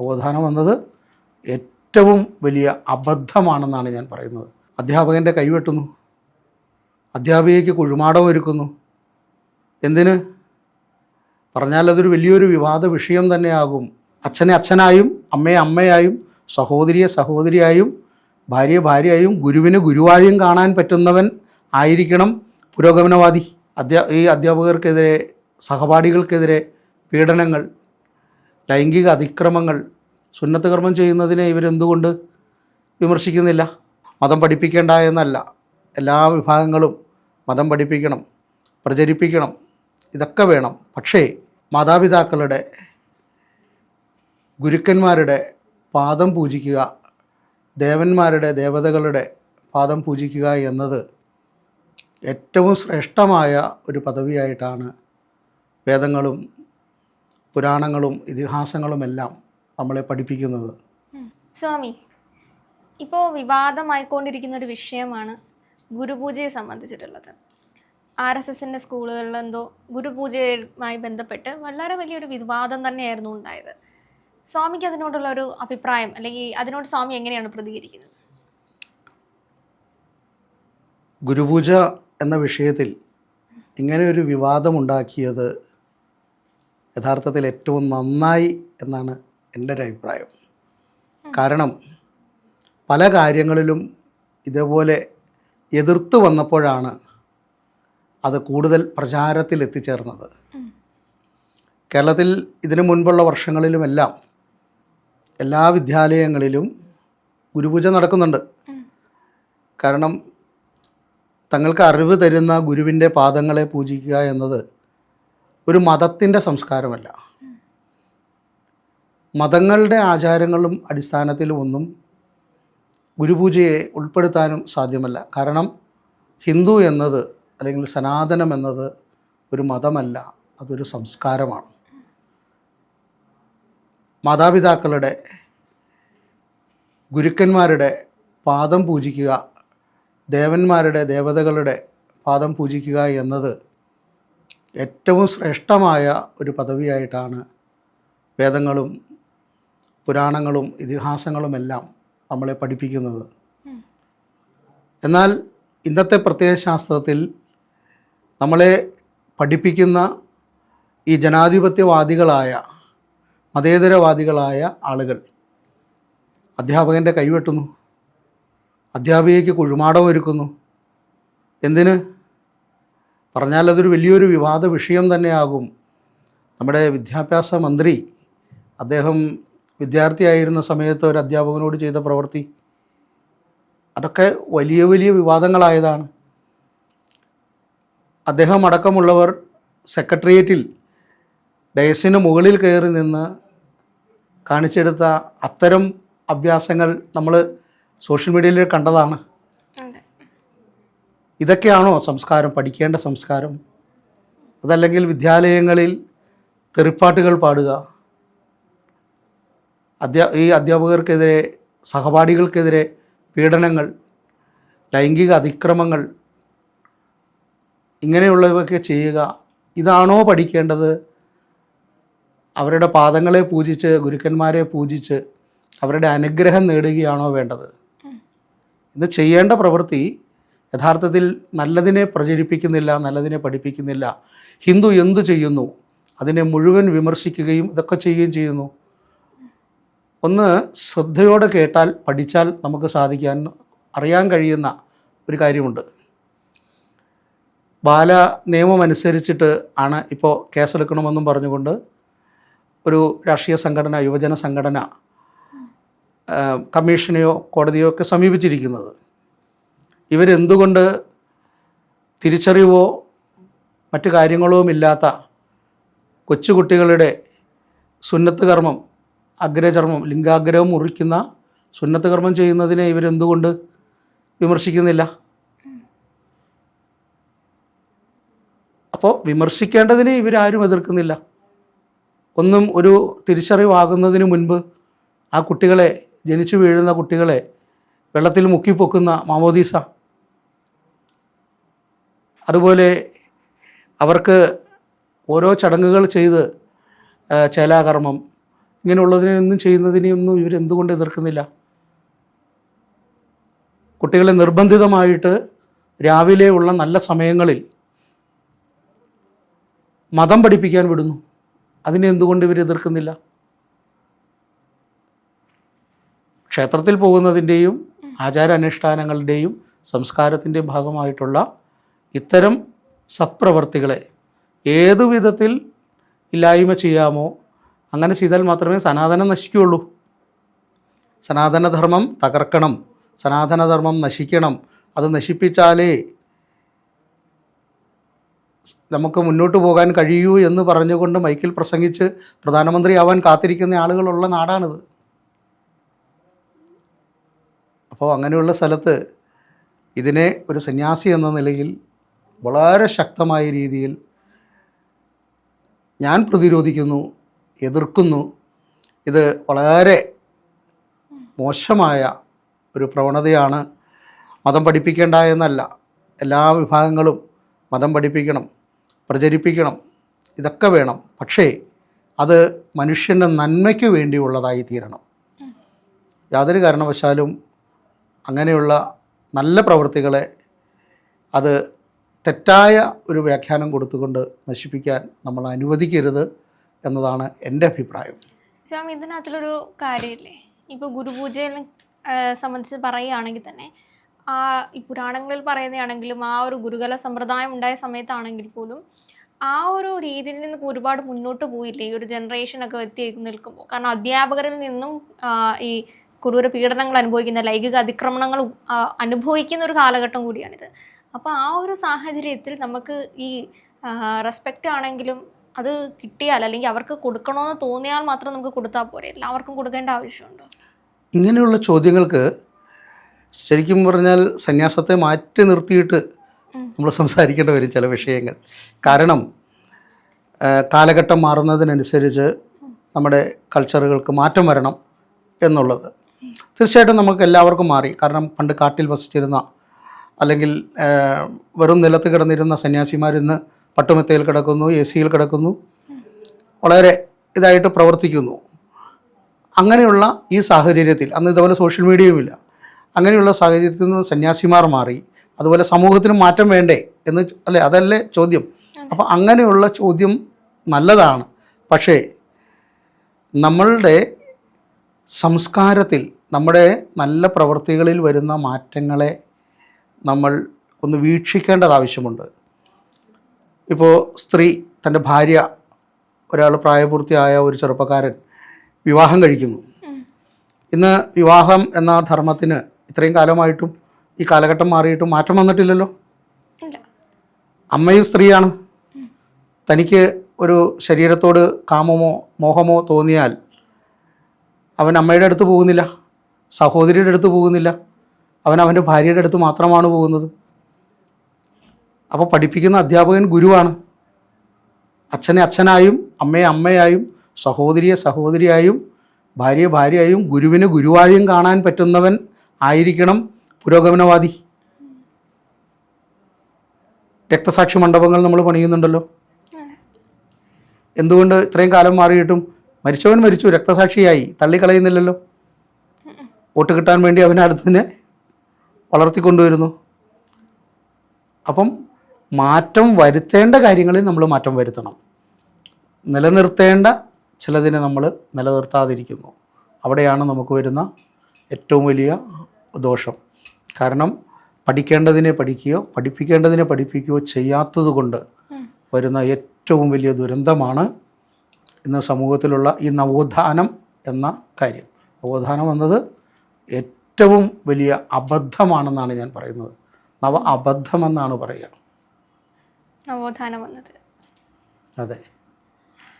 നവോത്ഥാനം വന്നത് ഏറ്റവും വലിയ അബദ്ധമാണെന്നാണ് ഞാൻ പറയുന്നത്. അധ്യാപകന്റെ കൈവെട്ടുന്നു അധ്യാപികയ്ക്ക് കുഴിമാടം ഒരുക്കുന്നു. എന്തിന്? പറഞ്ഞാൽ അതൊരു വലിയൊരു വിവാദ വിഷയം തന്നെയാകും. അച്ഛനെ അച്ഛനായും അമ്മയെ അമ്മയായും സഹോദരിയെ സഹോദരിയായും ഭാര്യയെ ഭാര്യയായും ഗുരുവിന് ഗുരുവായും കാണാൻ പറ്റുന്നവൻ ആയിരിക്കണം പുരോഗമനവാദി. അധ്യാ ഈ അധ്യാപകർക്കെതിരെ സഹപാഠികൾക്കെതിരെ പീഡനങ്ങൾ ലൈംഗിക അതിക്രമങ്ങൾ സുന്നത്ത് കർമ്മം ചെയ്യുന്നതിനെ ഇവരെന്തുകൊണ്ട് വിമർശിക്കുന്നില്ല? മതം പഠിപ്പിക്കേണ്ട എന്നല്ല. എല്ലാ വിഭാഗങ്ങളും മതം പഠിപ്പിക്കണം പ്രചരിപ്പിക്കണം ഇതൊക്കെ വേണം. പക്ഷേ മാതാപിതാക്കളുടെ ഗുരുക്കന്മാരുടെ പാദം പൂജിക്കുക ദേവന്മാരുടെ ദേവതകളുടെ പാദം പൂജിക്കുക എന്നത് ഏറ്റവും ശ്രേഷ്ഠമായ ഒരു പദവിയായിട്ടാണ് വേദങ്ങളും പുരാണങ്ങളും ഇതിഹാസങ്ങളുമെല്ലാം നമ്മളെ പഠിപ്പിക്കുന്നത്. സ്വാമി ഇപ്പോൾ വിവാദമായിക്കൊണ്ടിരിക്കുന്ന ഒരു വിഷയമാണ് ഗുരുപൂജയെ സംബന്ധിച്ചിട്ടുള്ളത്. ആർ എസ് എസിന്റെ സ്കൂളുകളിൽ എന്തോ ഗുരുപൂജയുമായി ബന്ധപ്പെട്ട് വളരെ വലിയൊരു വിവാദം തന്നെയായിരുന്നു ഉണ്ടായത്. സ്വാമിക്ക് അതിനോടുള്ള ഒരു അഭിപ്രായം അല്ലെങ്കിൽ അതിനോട് സ്വാമി എങ്ങനെയാണ് പ്രതികരിക്കുന്നത്? ഗുരുപൂജ എന്ന വിഷയത്തിൽ ഇങ്ങനെ ഒരു വിവാദമുണ്ടാക്കിയത് യഥാർത്ഥത്തിൽ ഏറ്റവും നന്നായി എന്നാണ് എന്റെ ഒരു അഭിപ്രായം. കാരണം പല കാര്യങ്ങളിലും ഇതേപോലെ എതിർത്ത് വന്നപ്പോഴാണ് അത് കൂടുതൽ പ്രചാരത്തിൽ എത്തിച്ചേർന്നത്. കേരളത്തിൽ ഇതിനു മുൻപുള്ള വർഷങ്ങളിലുമെല്ലാം എല്ലാ വിദ്യാലയങ്ങളിലും ഗുരുപൂജ നടക്കുന്നുണ്ട്. കാരണം തങ്ങൾക്ക് അറിവ് തരുന്ന ഗുരുവിന്റെ പാദങ്ങളെ പൂജിക്കുക എന്നത് ഒരു മതത്തിന്റെ സംസ്കാരമല്ല. മതങ്ങളുടെ ആചാരങ്ങളും അടിസ്ഥാനത്തിലും ഒന്നും ഗുരുപൂജയെ ഉൾപ്പെടുത്താനും സാധ്യമല്ല. കാരണം ഹിന്ദു എന്നത് അല്ലെങ്കിൽ സനാതനം എന്നത് ഒരു മതമല്ല അതൊരു സംസ്കാരമാണ്. മാതാപിതാക്കളുടെ ഗുരുക്കന്മാരുടെ പാദം പൂജിക്കുക ദേവന്മാരുടെ ദേവതകളുടെ പാദം പൂജിക്കുക എന്നത് ഏറ്റവും ശ്രേഷ്ഠമായ ഒരു പദവിയായിട്ടാണ് വേദങ്ങളും പുരാണങ്ങളും ഇതിഹാസങ്ങളുമെല്ലാം നമ്മളെ പഠിപ്പിക്കുന്നത്. എന്നാൽ ഇന്നത്തെ പ്രത്യയശാസ്ത്രത്തിൽ നമ്മളെ പഠിപ്പിക്കുന്ന ഈ ജനാധിപത്യവാദികളായ മതേതരവാദികളായ ആളുകൾ അധ്യാപകന്റെ കൈവെട്ടുന്നു അധ്യാപികയ്ക്ക് കുഴിമാടം ഒരുക്കുന്നു. എന്തിന്? പറഞ്ഞാൽ അതൊരു വലിയൊരു വിവാദ വിഷയം തന്നെയാകും. നമ്മുടെ വിദ്യാഭ്യാസ മന്ത്രി അദ്ദേഹം വിദ്യാർത്ഥിയായിരുന്ന സമയത്ത് ഒരു അധ്യാപകനോട് ചെയ്ത പ്രവൃത്തി. അതൊക്കെ വലിയ വലിയ വിവാദങ്ങളായതാണ്. അദ്ദേഹം അടക്കമുള്ളവർ സെക്രട്ടേറിയറ്റിൽ ഡയസിന് മുകളിൽ കയറി നിന്ന് കാണിച്ചെടുത്ത അത്തരം അഭ്യാസങ്ങൾ നമ്മൾ സോഷ്യൽ മീഡിയയിൽ കണ്ടതാണ്. ഇതൊക്കെയാണോ സംസ്കാരം പഠിക്കേണ്ട സംസ്കാരം? അതല്ലെങ്കിൽ വിദ്യാലയങ്ങളിൽ തെറിപ്പാട്ടുകൾ പാടുക? അധ്യാ ഈ അധ്യാപകർക്കെതിരെ സഹപാഠികൾക്കെതിരെ പീഡനങ്ങൾ ലൈംഗിക അതിക്രമങ്ങൾ ഇങ്ങനെയുള്ളവയൊക്കെ ചെയ്യുക. ഇതാണോ പഠിക്കേണ്ടത്? അവരുടെ പാദങ്ങളെ പൂജിച്ച് ഗുരുക്കന്മാരെ പൂജിച്ച് അവരുടെ അനുഗ്രഹം നേടുകയാണോ വേണ്ടത്? ഇത് ചെയ്യേണ്ട പ്രവൃത്തി യഥാർത്ഥത്തിൽ നല്ലതിനെ പ്രചരിപ്പിക്കുന്നില്ല നല്ലതിനെ പഠിപ്പിക്കുന്നില്ല. ഹിന്ദു എന്തു ചെയ്യുന്നു? അതിനെ മുഴുവൻ വിമർശിക്കുകയും ഇതൊക്കെ ചെയ്യുകയും ചെയ്യുന്നു. ഒന്ന് ശ്രദ്ധയോടെ കേട്ടാൽ പഠിച്ചാൽ നമുക്ക് സാധിക്കാൻ അറിയാൻ കഴിയുന്ന ഒരു കാര്യമുണ്ട്. ബാല നിയമം അനുസരിച്ചിട്ട് ആണ് ഇപ്പോൾ കേസെടുക്കണമെന്നും പറഞ്ഞുകൊണ്ട് ഒരു രാഷ്ട്രീയ സംഘടന യുവജന സംഘടന കമ്മീഷനെയോ കോടതിയോ ഒക്കെ സമീപിച്ചിരിക്കുന്നത്. ഇവരെന്തുകൊണ്ട് തിരിച്ചറിവോ മറ്റു കാര്യങ്ങളുമില്ലാത്ത കൊച്ചുകുട്ടികളുടെ സുന്നത്ത് കർമ്മം അഗ്രചർമ്മം ലിംഗാഗ്രഹം മുറിക്കുന്ന സുന്നത്ത് കർമ്മം ചെയ്യുന്നതിനെ ഇവരെന്തുകൊണ്ട് വിമർശിക്കുന്നില്ല? അപ്പോൾ വിമർശിക്കേണ്ടതിനെ ഇവരാരും എതിർക്കുന്നില്ല. ഒന്നും ഒരു തിരിച്ചറിവാകുന്നതിന് മുൻപ് ആ കുട്ടികളെ ജനിച്ചു വീഴുന്ന കുട്ടികളെ വെള്ളത്തിൽ മുക്കിപ്പൊക്കുന്ന മാമോദീസ അതുപോലെ അവർക്ക് ഓരോ ചടങ്ങുകൾ ചെയ്ത് ചേലാകർമ്മം ഇങ്ങനെയുള്ളതിനൊന്നും ചെയ്യുന്നതിനെയൊന്നും ഇവരെന്തുകൊണ്ട് എതിർക്കുന്നില്ല? കുട്ടികളെ നിർബന്ധിതമായിട്ട് രാവിലെ ഉള്ള നല്ല സമയങ്ങളിൽ മതം പഠിപ്പിക്കാൻ വിടുന്നു. അതിനെ എന്തുകൊണ്ട് ഇവർ എതിർക്കുന്നില്ല? ക്ഷേത്രത്തിൽ പോകുന്നതിന്റെയും ആചാരാനുഷ്ഠാനങ്ങളുടെയും സംസ്കാരത്തിന്റെയും ഭാഗമായിട്ടുള്ള ഇത്തരം സത്പ്രവർത്തികളെ ഏതു വിധത്തിൽ ഇല്ലായ്മ ചെയ്യാമോ അങ്ങനെ ചെയ്താൽ മാത്രമേ സനാതനം നശിക്കുകയുള്ളൂ. സനാതനധർമ്മം തകർക്കണം സനാതനധർമ്മം നശിക്കണം. അത് നശിപ്പിച്ചാലേ നമുക്ക് മുന്നോട്ട് പോകാൻ കഴിയൂ എന്ന് പറഞ്ഞുകൊണ്ട് മൈക്കിൽ പ്രസംഗിച്ച് പ്രധാനമന്ത്രിയാവാൻ കാത്തിരിക്കുന്ന ആളുകളുള്ള നാടാണിത്. അപ്പോൾ അങ്ങനെയുള്ള സ്ഥലത്ത് ഇതിനെ ഒരു സന്യാസി എന്ന നിലയിൽ വളരെ ശക്തമായ രീതിയിൽ ഞാൻ പ്രതിരോധിക്കുന്നു എതിർക്കുന്നു. ഇത് വളരെ മോശമായ ഒരു പ്രവണതയാണ്. മതം പഠിപ്പിക്കേണ്ട എന്നല്ല എല്ലാ വിഭാഗങ്ങളും മതം പഠിപ്പിക്കണം പ്രചരിപ്പിക്കണം ഇതൊക്കെ വേണം. പക്ഷേ അത് മനുഷ്യന്റെ നന്മയ്ക്ക് വേണ്ടിയുള്ളതായി തീരണം. യാതൊരു കാരണവശാലും അങ്ങനെയുള്ള നല്ല പ്രവൃത്തികളെ അത് തെറ്റായ ഒരു വ്യാഖ്യാനം കൊടുത്തുകൊണ്ട് നശിപ്പിക്കാൻ നമ്മൾ അനുവദിക്കരുത് എന്നതാണ് എന്റെ അഭിപ്രായം. സ്വാമി ഇതിനകത്തുള്ളൊരു കാര്യമില്ലേ? ഇപ്പോൾ ഗുരുപൂജയെ സംബന്ധിച്ച് പറയുകയാണെങ്കിൽ തന്നെ ആ ഈ പുരാണങ്ങളിൽ പറയുന്നതാണെങ്കിലും ആ ഒരു ഗുരുകല സമ്പ്രദായം ഉണ്ടായ സമയത്താണെങ്കിൽ പോലും ആ ഒരു രീതിയിൽ നിന്ന് ഒരുപാട് മുന്നോട്ട് പോയില്ലേ? ഈ ഒരു ജനറേഷനൊക്കെ എത്തി നിൽക്കുമ്പോൾ കാരണം അധ്യാപകരിൽ നിന്നും ഈ കൊടൂര പീഡനങ്ങൾ അനുഭവിക്കുന്ന ലൈംഗിക അതിക്രമണങ്ങൾ അനുഭവിക്കുന്ന ഒരു കാലഘട്ടം കൂടിയാണിത്. അപ്പോൾ ആ ഒരു സാഹചര്യത്തിൽ നമുക്ക് ഈ റെസ്പെക്റ്റ് ആണെങ്കിലും അത് കിട്ടിയാൽ അല്ലെങ്കിൽ അവർക്ക് കൊടുക്കണമെന്ന് തോന്നിയാൽ മാത്രം നമുക്ക് കൊടുത്താൽ പോരെ. എല്ലാവർക്കും കൊടുക്കേണ്ട ആവശ്യമുണ്ടോ? ഇങ്ങനെയുള്ള ചോദ്യങ്ങൾക്ക് ശരിക്കും പറഞ്ഞാൽ സന്യാസത്തെ മാറ്റി നിർത്തിയിട്ട് നമ്മൾ സംസാരിക്കേണ്ടി വരും ചില വിഷയങ്ങൾ. കാരണം കാലഘട്ടം മാറുന്നതിനനുസരിച്ച് നമ്മുടെ കൾച്ചറുകൾക്ക് മാറ്റം വരണം എന്നുള്ളത്. തീർച്ചയായിട്ടും നമുക്ക് എല്ലാവർക്കും മാറി. കാരണം പണ്ട് കാട്ടിൽ വസിച്ചിരുന്ന അല്ലെങ്കിൽ വെറും നിലത്ത് കിടന്നിരുന്ന സന്യാസിമാരിന്ന് പട്ടുമെത്തയിൽ കിടക്കുന്നു എ സിയിൽ കിടക്കുന്നു വളരെ ഇതായിട്ട് പ്രവർത്തിക്കുന്നു. അങ്ങനെയുള്ള ഈ സാഹചര്യത്തിൽ അന്ന് ഇതുപോലെ സോഷ്യൽ മീഡിയയുമില്ല. അങ്ങനെയുള്ള സാഹചര്യത്തിൽ നിന്ന് സന്യാസിമാർ മാറി അതുപോലെ സമൂഹത്തിന് മാറ്റം വേണ്ടേ എന്ന് അല്ലേ അതല്ലേ ചോദ്യം. അപ്പോൾ അങ്ങനെയുള്ള ചോദ്യം നല്ലതാണ്. പക്ഷേ നമ്മളുടെ സംസ്കാരത്തിൽ നമ്മുടെ നല്ല പ്രവൃത്തികളിൽ വരുന്ന മാറ്റങ്ങളെ നമ്മൾ ഒന്ന് വീക്ഷിക്കേണ്ടത് ആവശ്യമുണ്ട്. ഇപ്പോൾ സ്ത്രീ തന്റെ ഭാര്യ ഒരാൾ പ്രായപൂർത്തിയായ ഒരു ചെറുപ്പക്കാരൻ വിവാഹം കഴിക്കുന്നു. ഇന്ന് വിവാഹം എന്ന ധർമ്മത്തിന് ഇത്രയും കാലമായിട്ടും ഈ കാലഘട്ടം മാറിയിട്ടും മാറ്റം വന്നിട്ടില്ലല്ലോ? അമ്മയും സ്ത്രീയാണ്. തനിക്ക് ഒരു ശരീരത്തോട് കാമമോ മോഹമോ തോന്നിയാൽ അവൻ അമ്മയുടെ അടുത്ത് പോകുന്നില്ല. സഹോദരിയുടെ അടുത്ത് പോകുന്നില്ല. അവൻ അവന്റെ ഭാര്യയുടെ അടുത്ത് മാത്രമാണ് പോകുന്നത്. അപ്പോൾ പഠിപ്പിക്കുന്ന അധ്യാപകൻ ഗുരുവാണ്. അച്ഛനെ അച്ഛനായും അമ്മയെ അമ്മയായും സഹോദരിയെ സഹോദരിയായും ഭാര്യയെ ഭാര്യയായും ഗുരുവിനെ ഗുരുവായും കാണാൻ പറ്റുന്നവൻ ആയിരിക്കണം പുരോഗമനവാദി. രക്തസാക്ഷി മണ്ഡപങ്ങൾ നമ്മൾ പണിയുന്നുണ്ടല്ലോ. എന്തുകൊണ്ട് ഇത്രയും കാലം മാറിയിട്ടും മരിച്ചവൻ മരിച്ചു രക്തസാക്ഷിയായി തള്ളിക്കളയുന്നില്ലല്ലോ? വോട്ട് കിട്ടാൻ വേണ്ടി അവനടുത്തിന് വളർത്തിക്കൊണ്ടുവരുന്നു. അപ്പം മാറ്റം വരുത്തേണ്ട കാര്യങ്ങളിൽ നമ്മൾ മാറ്റം വരുത്തണം. നിലനിർത്തേണ്ട ചിലതിനെ നമ്മൾ നിലനിർത്താതിരിക്കുന്നു. അവിടെയാണ് നമുക്ക് വരുന്ന ഏറ്റവും വലിയ ദോഷം. കാരണം പഠിക്കേണ്ടതിനെ പഠിക്കുകയോ പഠിപ്പിക്കേണ്ടതിനെ പഠിപ്പിക്കുകയോ ചെയ്യാത്തത് കൊണ്ട് വരുന്ന ഏറ്റവും വലിയ ദുരന്തമാണ് ഇന്ന് സമൂഹത്തിലുള്ള ഈ നവോത്ഥാനം എന്ന കാര്യം. നവോത്ഥാനം എന്നത് ഏറ്റവും വലിയ അബദ്ധമാണെന്നാണ് ഞാൻ പറയുന്നത്. നവ അബദ്ധമെന്നാണ് പറയുക. നവോത്ഥാനം വന്നത് അതെ.